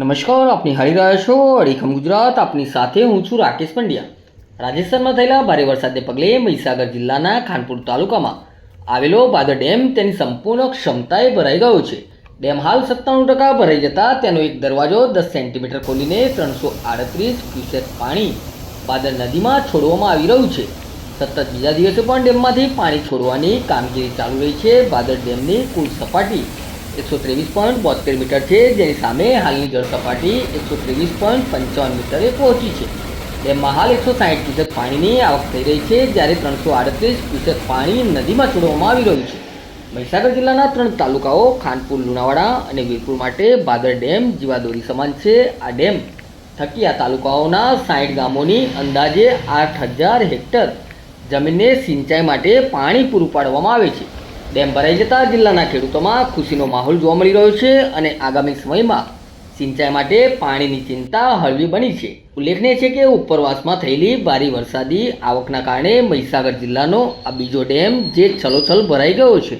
નમસ્કાર, આપની હારી રહ્યા છો અડીખમ ગુજરાત, આપની સાથે હું છું રાકેશ પંડ્યા. રાજસ્થાનમાં થયેલા ભારે વરસાદને પગલે મહીસાગર જિલ્લાના ખાનપુર તાલુકામાં આવેલો બાદર ડેમ તેની સંપૂર્ણ ક્ષમતાએ ભરાઈ ગયો છે. ડેમ હાલ સત્તાણું ટકા ભરાઈ જતા તેનો એક દરવાજો દસ સેન્ટીમીટર ખોલીને ત્રણસો આડત્રીસ ક્યુસેક પાણી બાદર નદીમાં છોડવામાં આવી રહ્યું છે. સતત બીજા દિવસે પણ ડેમમાંથી પાણી છોડવાની કામગીરી ચાલુ રહી છે. બાદર ડેમની કુલ સપાટી એકસો ત્રેવીસ પોઈન્ટ બોતેર મીટર છે, જેની સામે હાલની જળ સપાટી એકસો ત્રેવીસ પોઈન્ટ પંચાવન મીટરે પહોંચી છે. ડેમમાં હાલ એકસો સાહીઠ ક્યુસેક પાણીની આવક થઈ રહી છે, જ્યારે ત્રણસો આડત્રીસ ક્યુસેક પાણી નદીમાં છોડવામાં આવી રહ્યું છે. મહીસાગર જિલ્લાના ત્રણ તાલુકાઓ, ખાનપુર, લુણાવાડા અને વીરપુર માટે ભાદર ડેમ, જીવાદોરી સમાન છે. આ ડેમ થકી આ તાલુકાઓના સાઠ ગામોની અંદાજે આઠ હજાર હેક્ટર જમીનને સિંચાઈ માટે પાણી પૂરું પાડવામાં આવે છે. ડેમ ભરાઈ જતા જિલ્લાના ખેડૂતોમાં ખુશીનો માહોલ જોવા મળી રહ્યો છે અને આગામી સમયમાં સિંચાઈ માટે પાણીની ચિંતા હળવી બની છે. ઉલ્લેખનીય છે કે ઉપરવાસમાં થયેલી ભારે વરસાદી આવકના કારણે મહીસાગર જિલ્લાનો આ બીજો ડેમ જે છલોછલ ભરાઈ ગયો છે.